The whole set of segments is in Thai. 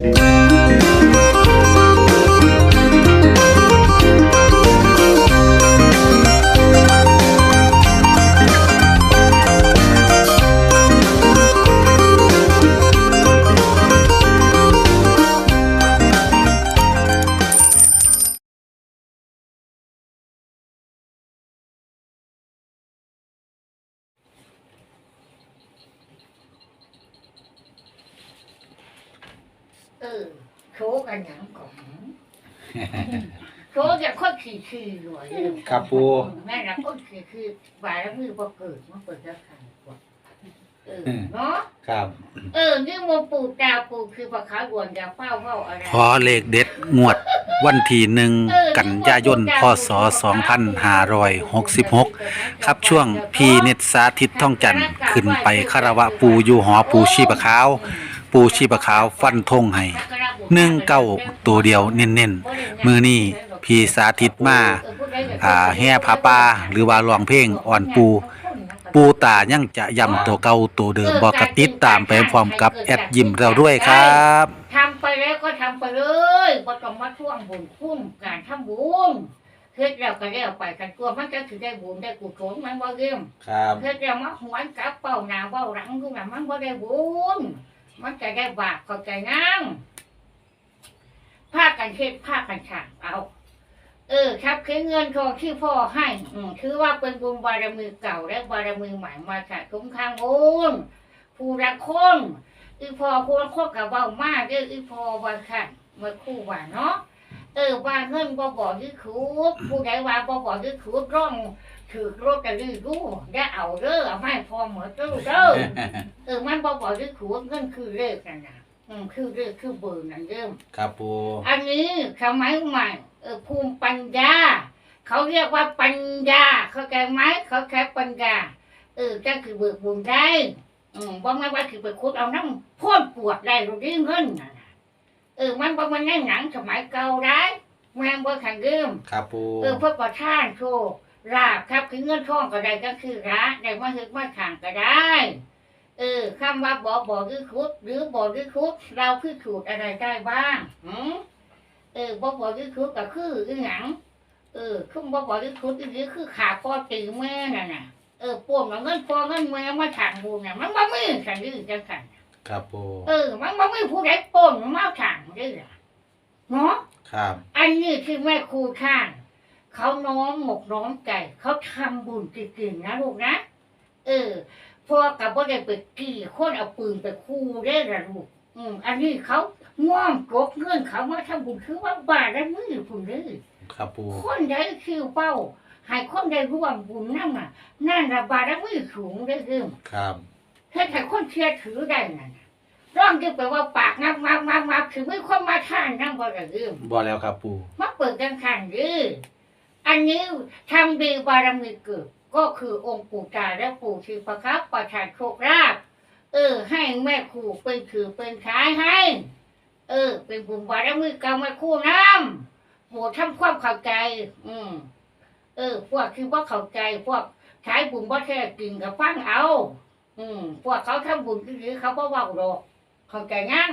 เโชว์กันหยังก่อนโชว์จะค่อยขี่ขี่อยู่เลยครับปู แม่นะค่อยขี่ขี่บายแล้วมือพอเกิดมันเปิดจะขันกว่าเออเนาะ ครับ เออ นี่โมปูตาปูคือปลาขาวด่วนยาเฝ้าเฝ้าอะไร ขอเลขเด็ดงวดวันที่หนึ่งกันยายนพศ 2566 ครับช่วงพีเน็ตสาธิตท่องจันทร์ขึ้นไปคารวะปูอยู่หอปูชีปะขาว ปูชีปะขาวฟันธงให้ หนึ่งเก้าตัวเดียวเน้นๆมือนี่พีสาธิตมาอ่าแห่ผาป่าหรือว่าร้องเพลงอ่อนปูปูตายังจะย้ำตัวเก่าตัวเดิมบอกกติดตามไปพร้อมกับแอดยิมเราด้วยครับทำไปแล้วก็ทำไปเลยบ่ต้องมาท่วงบุญคุ้มการทำบุญเฮ็ดแล้วก็แล้วไปกันตัวมันก็ถือได้บุญได้กุศลมันบ่เยี่ยมครับเฮ็ดแล้วมาหวนกลับเป้าหน้าเว้าหลังทุกอย่างมันบ่ได้บุญมันจะได้บาปเข้าใจนั งพากันเฮ็ดพากันฉางเอาเออครับคือเงินทองที่พ่อให้ อืมถือว่าเป็นบุญบารมีเก่าและบารมีใหม่มาจากคุ้มข้างบุญผู้รักคนอีพอผู้รักคนกับเว้ามากเด้ออีพอว่าค่ะเมื่อคู่ว่าเนาะเออว่าเงินบ่บอกที่ขูดผู้ใดว่าบ่บอกที่ขูดร่องถือรถกันดื้อรู้ได้เอาเด้อเอาไม่พอเหมือนตู้เด้อเออมันบ่บอกที่ขูดเงินคือเลขกันนะ อืมคือเลขคือเบอร์นั่นเด้อครับปูอันนี้สมัยใหม่เออภูมิปัญญา เขาเรียกว่าปัญญา เข้าใจไหมเขาแค่ปัญญา เออจะคือเบิกบุญได้ อืมบ่แม่นว่าคือไปคุดเอาน้ำพ่นปวดได้หรือดิ้งเงินน่ะนะเออมันบ่มันแน่หนังสมัยเก่าได้แม่งบ่ขันเดิมครับปูเออเพื่อประทานโชคลาบครับคือเงินทองก็ได้ก็คือระได้มาฮึกมาขังก็ได้ เออคำว่าบ่บ่คือคุด หรือบ่คือคุด เราคือถูกอะไรได้บ้างหืมเออบ่บ่คือคุดก็คืออีหยังเออคือบ่บ่คือคุดอีหรือคือขาพ่อตีแม่น่ะน่ะเออปวดเงินพ่อเงินแม่มาถังบูน่ะมันบ่มีขันดื้อจังขันครับปูเออ มันบ่มีผู้ใดปล้นมันมาถังดื้อล่ะเนาะครับ อันนี้คือแม่ครูท่านเขาน้อมหมกน้อมใจเขาทำบุญจริงๆนะลูกนะเออ พอกับว่าได้ไปกี่คนเอาปืนไปคู่ได้ละลูกอืมอันนี้เขาง่อมกบเงื่อนเขามาทำบุญคือว่าบาทและมือผุนเลยครับปูคนได้คือเป้าให้คนได้ร่วมบุญนั่นน่ะนั่นระบาทและมือสูงได้เรื่องครับเฮ็ดให้คนเชื่อถือได้นั่นน่ะร้องจะไปว่าปากงับงับงับงับถึงไม่คนมาท่านนั่งบ่ได้เรื่องบอแล้วครับปูมาเปิดกันขันดื้ออันนี้ทำดีบารมีเกิด ก็คือองค์ปู่ตาและปู่ชีพระครับประทานโชคลาภเออ ให้แม่ครูเป็นถือเป็นขายให้ เออ เป็นบุญบารมีเก่าแม่ครูน้ำโหทำความเข้าใจ อืมเออ พวกคือว่าเข้าใจ พวกใช้บุญว่าแท้กินกับฟังเอา อืมพวกเขาทำบุญคือเขาบ่เว้าดอกเข้าใจยัง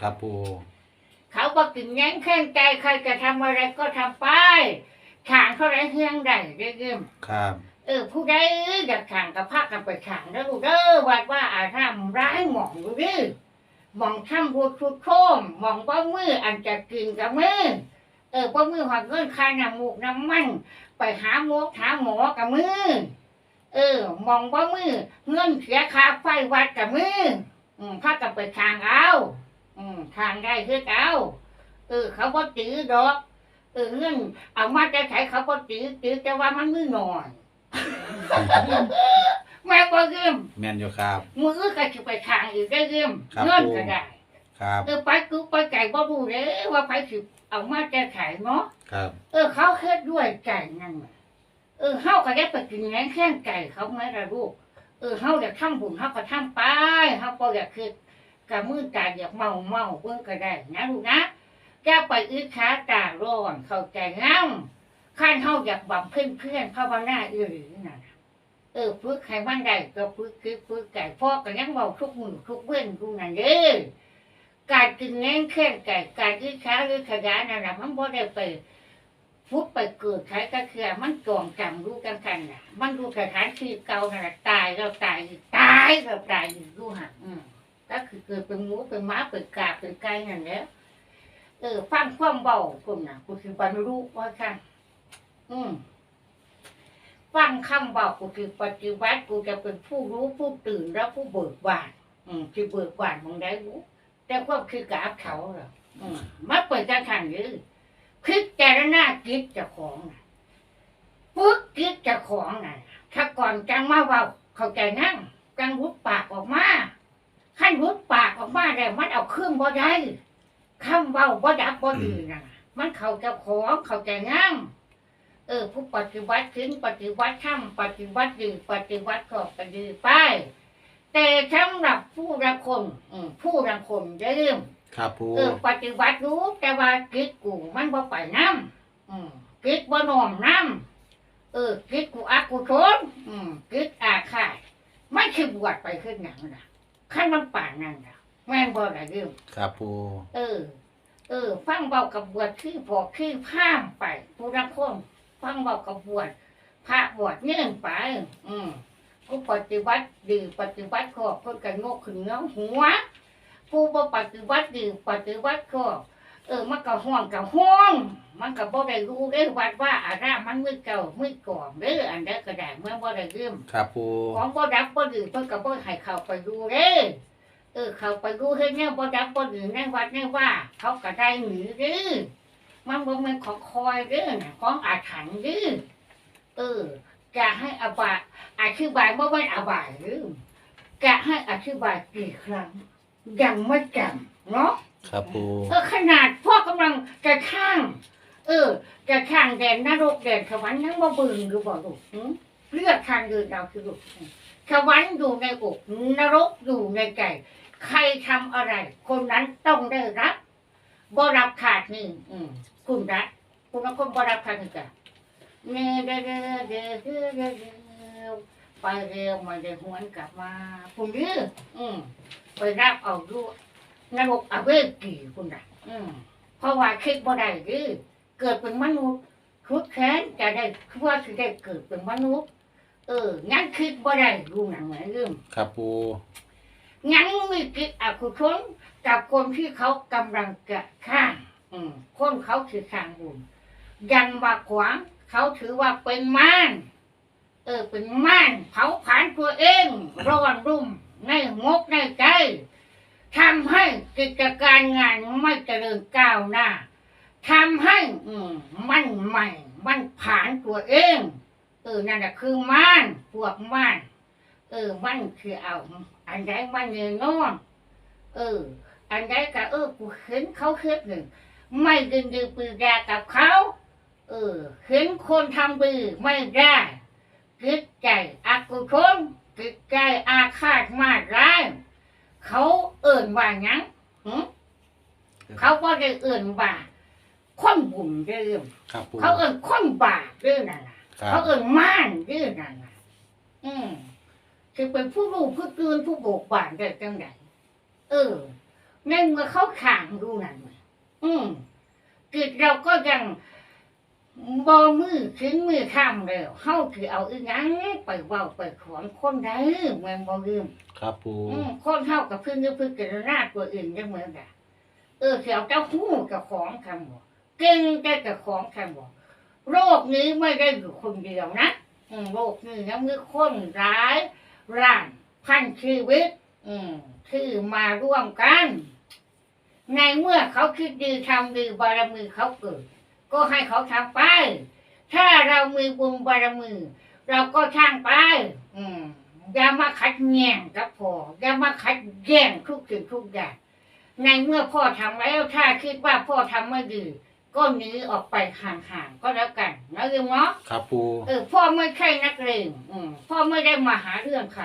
ครับปูเขาบอกกินแย้งแข้งใจใครจะทำอะไรก็ทำไปขางเขาไรเฮียงได้เรื่อยครับๆเออผู้ใดอยากขางกับพากันไปขางแล้วลูกเด้อวัดว่าอาทำร้ายหมองดูดิหมองทำบุญทุกโคมหมองป้ามืออันจะกินกับมือเออป้ามือหักเงินค่าน้ำมูกน้ำมันไปหาหมอหาหมอกับมือเออหมองป้ามือเงินเสียค่าไฟวัดกับมืออืมพากันไปขางเอาอืมทางได้คือเอาเออ เขาบ่จื้อดอกเออเงินเอามาจะใช้เขาบ่จื้อจื้อแต่ว่ามันมือหน่อย แม่บ่เริ่มแมนอยู่ครับ มือก็สิไปทางอีกได้เริ่มครับ เงินก็ได้ครับเออไปกูไปไก่บ่รู้เด้ว่าไปสิเอามาจะขายเนาะครับเออเขาเฮ็ดด้วยไก่นั่นน่ะเออเฮาก็ได้ไปกินแหนงแข้งไก่เขาไหมล่ะลูกเออเฮาอยากทำบุญเฮาก็ทำไปเฮาบ่อยากคือกับมือตาอยากเมาเมาเพิ่งก็ได้นะลูกนะแกไปอึดขาตาร้อนเข้าใจงั้ง ข้นเฮาอยากบำเพ็ญเพื่อนภาวนาเอือหรือน่ะเออฝึกให้มันได้ก็ฝึกคือฝึกไก่พ่อก็ยังเบาทุกมือทุกเว้นดูนั่นเด้อการกินแง่งแค่ไก่การที่ช้าหรือขยะนั่นแหละมันบ่ได้ไปฟุบไปเกิดใช้ก็คือมันจองจำรู้กันกันน่ะ มันดูสถานที่เก่านั่นแหละตายแล้วตายตายแล้วตายอีกดูหักอืมก็คือเกิดเป็นหมูเป็นม้าเป็นกาเป็นไก่นั่นแหละเออฟังความเบาคุณน่ะกูคือบรรลุว่าค่ะ อืมฟังคำบอกกูคือปฏิวัติกูจะเป็นผู้รู้ผู้ตื่นและผู้เบิกบาน อืมที่เบิกบานมึงได้รู้แต่ความคือกราบเขาเหรออืมมาเปิดการขันยื้อคิดแต่หน้ากิจจะของนะปึ๊กกิจจะของน่ะถ้าก่อนจังมาเว่าเข้าใจนั่งจังรุดปากออกมาขั้นรุดปากออกมาแล้วมันเอาเครื่องบ่ได้คำเบาบ่ดับบ่ดีน่ะมันเขาจ้าของเข้าใจนั่ง เออผู้ปฏิวัติถึงปฏิวัติถ้ำปฏิวัติดีปฏิวัติก็ปฏิไปแต่สำหรับผู้ละคนอืมผู้ละคนอย่าลืมครับปูเออปฏิวัติรู้แต่ว่ากิจกูมันบ่ไปน้ำอืมกิจบ่นอมน้ำเออกิจกูอักกูทนอืมกิจอาฆาตไม่คือบวชไปขึ้นอย่างนั้นนะขั้นมันป่านนั่นนะแม่นบ่ได้ลืมครับปูเออ เออ ฟังเบากับบวชคือพอกคือข้ามไปผู้รักคน ฟังเบากับบวชพระบวชเนื่องไป อืมผู้ปฏิวัติดีปฏิวัติขอบคนกันโงกขึ้นเงาหัวผู้บ่ปฏิวัติดีปฏิวัติขอบเออมันก็ห้องกับห้อง มันก็บ่ได้รู้ได้วัดว่าอารามมันมือเก่ามือก่อนเด้ออันใดก็ได้เมื่อบ่ได้เริ่มครับปูของบ่ดับบ่ดื้อเพิ่นก็บ่ให้เข้าไปดูเด้เออเข้าไปดูเฮ็ดแนวบ่ดับบ่ดื้อในวัดในว่า เขาก็ได้หนีเด้อ มันบ่แม่นของคอยเด้อนะของอาถรรพ์เด้อเออ จะให้อบายอธิบายบ่แม่นอบายเด้อจะให้อธิบายกี่ครั้งยังไม่จำเนาะครับปูเออขนาดพ่อกำลังจะข้าง เออ จะข้างแดนนรกแดนสวรรค์ยังบ่บิ่งอยู่บ่ลูกเลือดทางเดินเราคือลูกสวรรค์อยู่ในอกนรกอยู่ในใจใครทำอะไร คนนั้นต้องได้รับ บ่รับขาดนี่อืมคุณรักคุณคนบ่รับขาดนี่จ้ะเน่เด้อเด้อเด้อเด้อเด้อเด้อไปเร็วมาได้หวนกลับมาคุณดื้ออืมไปรับเอาดูนรกอเวกีคุณน่ะอืมเพราะว่าคิดบ่ได้ดื้อเกิดเป็นมนุษย์คุดแค้นจะได้คือว่าสิได้เกิดเป็นมนุษย์เอองั้นคิดบ่ได้ดูหนังเหมือนเรื่องครับปู งั้นมีกิจอกุศลกับคนที่เขากำลังจะข้างอืมคนเขาถือข้างบุญยันว่าขวางเขาถือว่าเป็นม่านเออเป็นม่านเผาผลาญตัวเองร้อนรุ่มในงกในใจทำให้กิจการงานไม่เจริญก้าวหน้าทำให้อืมมันใหม่ มันผ่านตัวเองเออนั่นแหละคือม่านพวกม่าน เออ มันคือเอา อันใดมันเงินนอนเออ อันใดก็เออกูเห็นเขาเฮ็ดหนึ่งไม่ดึงดือปืนยากับเขา เออ เห็นคนทำบือไม่ได้กิดใจอากุศลกิดใจอาฆาตมาดร้ายเขาเอิ่นว่าหยังหึเขาก็ได้เอิ่นว่าคนบุญเรื่องครับปูเขาเอิ่นคนบาปเรื่องนั่นน่ะครัเขาบเอิ่นม่านเรื่องนั่นน่ะอืม คือเป็นผู้รู้ผู้ตื่นผู้โบกบานได้จังไดเออในเมื่อเขาข่างดูนั่นน่ะอืมกิจเราก็ยังบอมือถึงมือข้ามแล้วเฮาคือเอาอีหยังไปเว้าไปขอนคนใดแม่นบ่ลืมครับปูอืมคนเท่ากับพึ่งก็พึ่งกิจนาตัวอื่นยังเหมือนกันเออเสียวเจ้าหู้กับของคำบอกเก่งแต่กับของคำบอกโรคนี้ไม่ได้อยู่คนเดียวนะอืมโรคนี้ยังมีคนร้าย ร่างพันชีวิต อืมที่มาร่วมกัน ในเมื่อเขาคิดดีทำดีบารมีเขาเกิด ก็ให้เขาทำไป ถ้าเรามีบุญบารมีเราก็ช่างไป อืมอย่ามาขัดแย้งกับพ่ออย่ามาขัดแย้งทุกสิ่งทุกอย่างในเมื่อพ่อทำแล้วถ้าคิดว่าพ่อทำไม่ดี ก็หนีออกไปห่างๆก็แล้วกันนะเรื่องเนาะครับปูเออพ่อไม่ใช่นักเลงอืมพ่อไม่ได้มาหาเรื่องใคร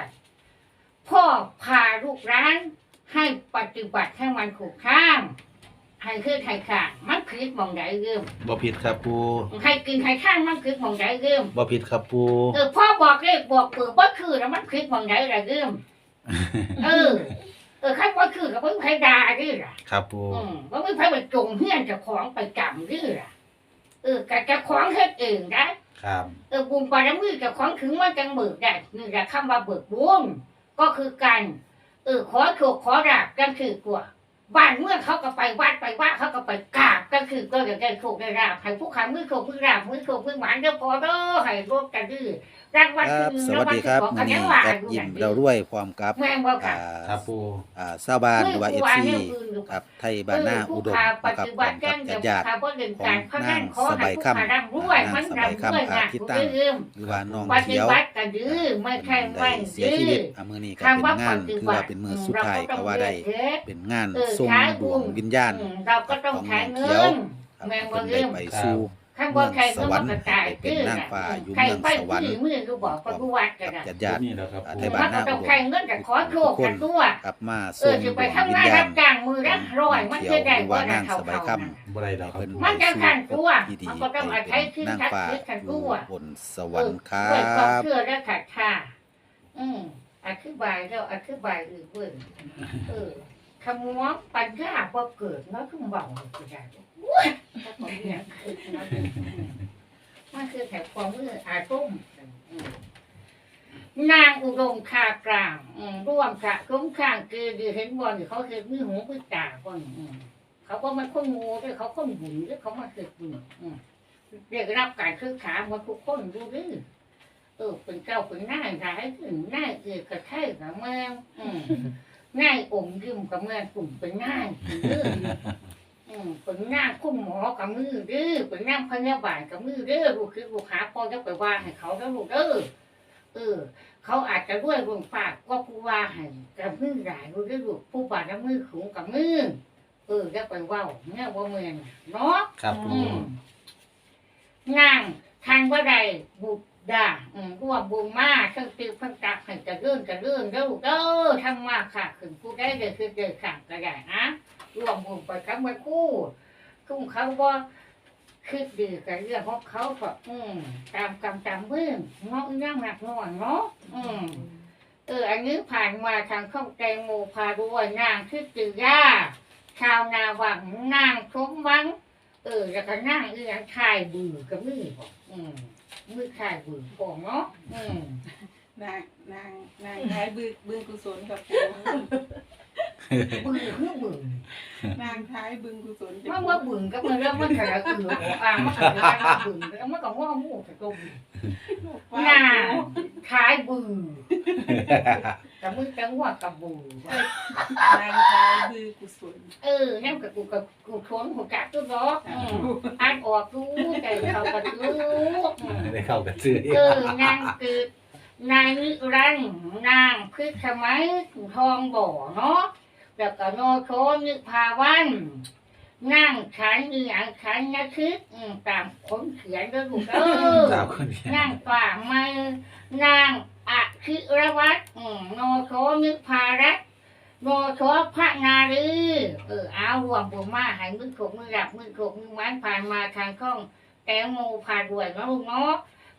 พ่อพาลูกร้านให้ปฏิบัติให้มันถูกข้ามให้คือให้ขาดมันคิดมองไหนเรื่องบ่ผิดครับปูให้กินให้ข้างมันคิดมองไหนเรื่องบ่ผิดครับปูเออพ่อบอกเลขบอกเปิดบ่คือแล้วมันคลิกมองไหนล่ะเรื่องเออเอใครว่าคือกับเพิ่งใครด่าดิล่ะครับปูอืมว่าไม่ใครไปจงเฮี้ยนเจะของไปจำดิล่ะเออกะจะของเฮ็ดเองได้ ครับ เออบุญบารมีเจะของถึงมันจังเบิกได้นี่แหละคำว่าเบิกบุญก็คือการเออขอโชคขอราบกันคือกว่าบ้านเมื่องเขาก็ไปวัดไปว่าเขาก็ไปกราบก็คือก็จะได้โชคได้ราบให้ผู้ขามือโชคมือราบมือโชคมือหวานเด้อพอเด้อให้รบกันดื้อ รางวัลครับที่หนึ่งสวัสดีครับรางวัลมื้อที่นี้สองแออัดนยินี้มว่าเราด้วยความกับแม่งว่าค่ะอ่าครับปูอ่าชาวบ้านหรือว่า FC ครับไทยบ้านหน้าอุดมปัจนะครับจุพร้บัอนมแจ้กับงญาติข่าวว่าเรื่องการพนันขอของนางสบายให้ผู้ค่ำขาร่ำรวยมันนางสบายร่ำรวยค่ำนะอาทิตย์คุณตั้งเรื่องหรือว่าน้องปฏิเขียวบัติกันดื้อไม่ใช่ไม่ได้เสียดื้ชีวิตออะมื้อนี้ก็คำเป็ว่านงาปนฏิคือบัว่าติเป็นมื้อสุดท้ายก็ว่าได้เออเป็นงานเออทรงใช้ดวงวิญญาณอืมเราก็ต้องใช้เงิของน้องเขียวนครับแม่งเพิ่นว่าเรื่ได้องไปสู่ ข้างบนใครก็มันกระจายไปเป็นนางฟ้าอยู่ใครเมืองไปสวรรค์ที่มือก็บอกปฏิวัติกันกับนะญาติ นี่แหละครับอ่าปูไทยบ้า มันนก็ต้องใช้เงินแต่ขอโชคกันตัวๆกลับมาเอส่องจะดไปวงทำวิงาญนญารัณบจ้างมือละร้อยมันจะได้ว่าน่ะเท่าสบายๆค่ำนะบ่ได้แล้วครับมันจะขันตัวที่ดีมันก็ต้องอาศัยขึ้นนางชักฟ้าขึ้นขันอตัยู่ว บนสวรรค์ครัด้วยความบ เชื่อและขัดท่าอืมอธิบายแล้วอธิบายอีกเว้ยเออ คำว่าปัญญาพอเกิดเนาะทุ่มเบาก็ได้ว้ยถ้าผมเนี่ยคือเนาะมันคือแถวความมืออาตุ้มนางอุดมคากลางร่วมกะคุ้มข้างคือเห็นบอลเขาคือมือหูมือตาคนเขาก็มันคนงูด้วยเขาคนบุญด้วยเขามาเกิดบุญเรียกรับการซื้อขาหมาทุกคนดูดิเออเป็นเจ้าเป็นหน้ายร้ายถึงนายเอกกระเทยกับเมือ งอืมนายองค์ยืมกับเมือกลุ่มเป็นนายเป็นเรื่องอืมเป็นนางคุ้มหมอกับมือเด้อเป็นนางพยาบาลกับมือเด้อลูกคือลูกหาพอจะไปว่าให้เขาแล้วลูกเด้อเออ เขาอาจจะด้วยวงฝากก็ผู้ว่าให้กับมือหลายรู้ได้อลูกผู้บาดกับมือขุงกับมือเออจะไปว่าเนี่ยว่าเมืองเนาะครับอืมนางทางว่าใดบุตร ด่าอืมร่วมบุญมาเครื่องติวเครื่องตักให้จะเลื่อนจะเลื่อนเด้อเด้อทำมาค่ะขึ้นผู้ได้เลยคือเดินขังก็ได้นะร่วมบุญไปกับมือคู่คุ้มเขาว่าคือดีกับเรื่องของเขาก็อืมตามกรรมตามเบื้องเนาะย่างหนักหน่อยเนาะอืมเอออันนี้ผ่านมาทางข้องแตงโมพาด้วยนางชื่อจือย่าชาวนาหวังนางสมหวัง เออแล้วก็นั่งอียงชายบือกับมือบอกอืม มือชายบือบอกเนาะอืม นางนางนางท้ายบึกบึงกุศลกับปู บือคือบือนางท้ายบึงกุศลจะมันว่าบืนก็มันเรื่องมันกระอือบอกอ่างมันกระไรมันบืนแล้วมันก็ว่าหมูแต่ตัวบืนว้าน่าวชายบือกับมือจังหวะกับบือนางท้ายบึงกุศลเออนั่นกับกูกับกูทนหัวกัดตัวร้อกอืมอ่านออกรู้แต่เขากระทู้อืมได้เข้ากับชื่อเออนางเกิดนางนิรันดร์นางพฤกษมัยทองบ่อเนาะ แล้วก็โนโชนิพาวัน นั่งขันอีหยังขันยะคิดอืมตามคนเขียนด้วยลูกเออ สาวคนนี้นั่งป่าไม้นางอะคิรวัตรอืมโนโชนิพารัตน์โนโชพระนารีเออเอารวมบุญมาให้มือขกมือหลับมือขกมือมันผ่านมาทางช่องแตงโมพาด้วยเนาะลูกเนาะ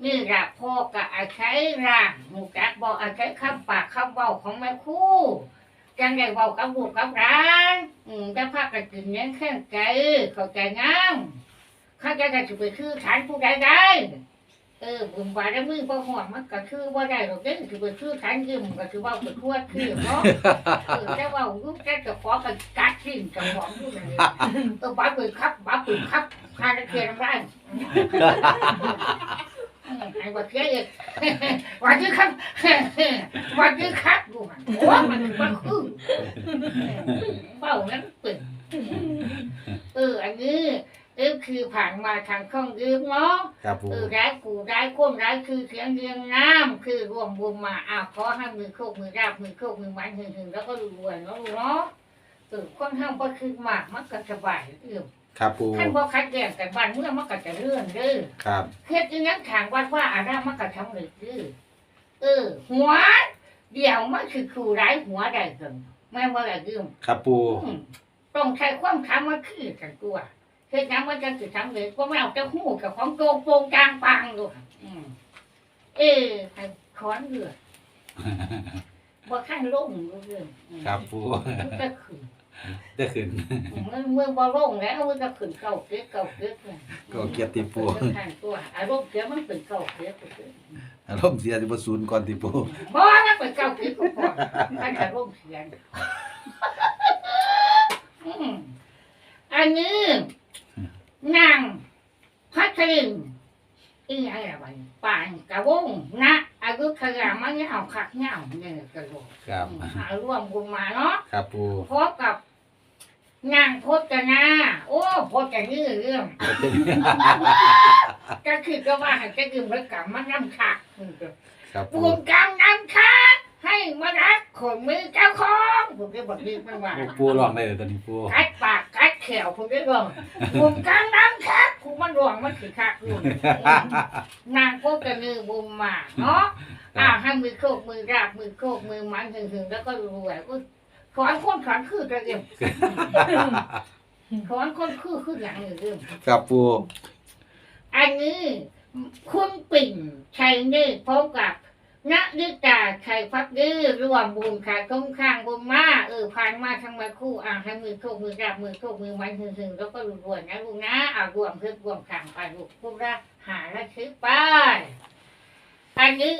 นี่แหละพ่อกับอาใช้ร่างหมูจักบอกอาใช้คำปากคำเบาของแม่ครู่ จังได้เบากับบุกกับร้านอืมจะพากันกินเนี้ยแค่ใจเข้าใจงามเข้าใจกันจะไปคือฐานผู้ใดได้เออบุญบารมีพอหอดมันก็คือว่าได้หรอกเด้จะไปคือฐานยืมก็คือว่าไปทั่วคือเนาะเออแต่ว่าลูกแกจะขอกันกัดทิ้งกับหอมอยู่เลยเออบ้าปืนครับบ้าปืนครับพาตะเคียนได้อื มไอ้บักเกี้ยอีกวันนี้ครับวันนี้ครับดูมันโอ้มันมันคือเบ้านั้นเป็นเอออันนี้เออคือผ่านมาทางช่องยืมเนาะครับปูเออร้ายกูร้ายคนร้ายคือเสียงเรียงน้ำคือรวมบุญมาอ้าวขอให้มือโคกมือราบมือโคกมือมันหึงหึงแล้วก็รวยเนาะลูกเนาะเออคนห้ามก็คือมากมันก็สบายเออ ครับปูท่านพ่อคัดแยกกันบ้านเมื่องมันก็จะเลื่อนเด้อครับเฮ็ดอีหยังทางวัดว่าอารามมันก็ทำเลยคือเออ หัว เดี๋ยวมันคือครูร้ายหัวได้เกินแม่นว่าอะไรยืมครับปูอืมต้องใช้ความคำมาคือกันตัวเฮ็ดหยังมันจะสิทำเลยว่าไม่เอาจะหูกับของโกงโปงกลางปังดูอืมเออให้ขอนเลือดบ่ขั้นลงเรื่องครับปูมันจะขึ้น ได้ขึ้นเมื่อเมื่อบ่ลงแล้วมันจะขึ้นเก่าเกิดเก่าเกิดเนี่ยก็เกียรติปูขั้นตัวอารมณ์เสียมันเป็นเก่าเกิดเกิดอารมณ์เสียสิบ่ศูนย์ก่อนติปูบ่มันเป็นเก่าเกิดก่อนขั้นอารมณ์เสียอืมอันนี้นางพัชรินอีอะไรวะป่านกะวงนะอายุขยามันเงาคักเงาเนี่ยกระโดดครับหาร่วมบุญมาเนาะครับปูพบกับ นางพจนา โอ้พจนานี่เรื่องก็คือก็ว่าให้จะดื่มแล้วกลับมาน้ำคักครับปูปูนกำน้ำคักให้มารักขนมือเจ้าของผมก็บอกนี่มันว่าปูลองได้เลยตอนนี้ปูกัดปากกัดแขวผมก็ร้องปูนกำน้ำคักผมมันร้องมันคือคักอยู่นางพจนานี่บุญมาเนาะอ่าให้มือโคกมือราบมือโคกมือมันหึงหึงๆแล้วก็รวยอุ๊ย ขอนคนขอนคือจะเรียมขอนคนคือคืออย่างหนึ่งเรื่องครับปูอันนี้คุณปิ่นชัยนี่พบกับนักดิตาชัยพักดื้อรวมบุญขาคุ้มข้างบุญมาเออผ่านมาทั้งมาคู่อ่าให้มือโคกมือราบมือโคกมือมันหึงหึงๆแล้วก็รวยนะลูกนะเอารวมเพื่อรวมข้างไปลูกพวกละหาละซื้อไปอันนี้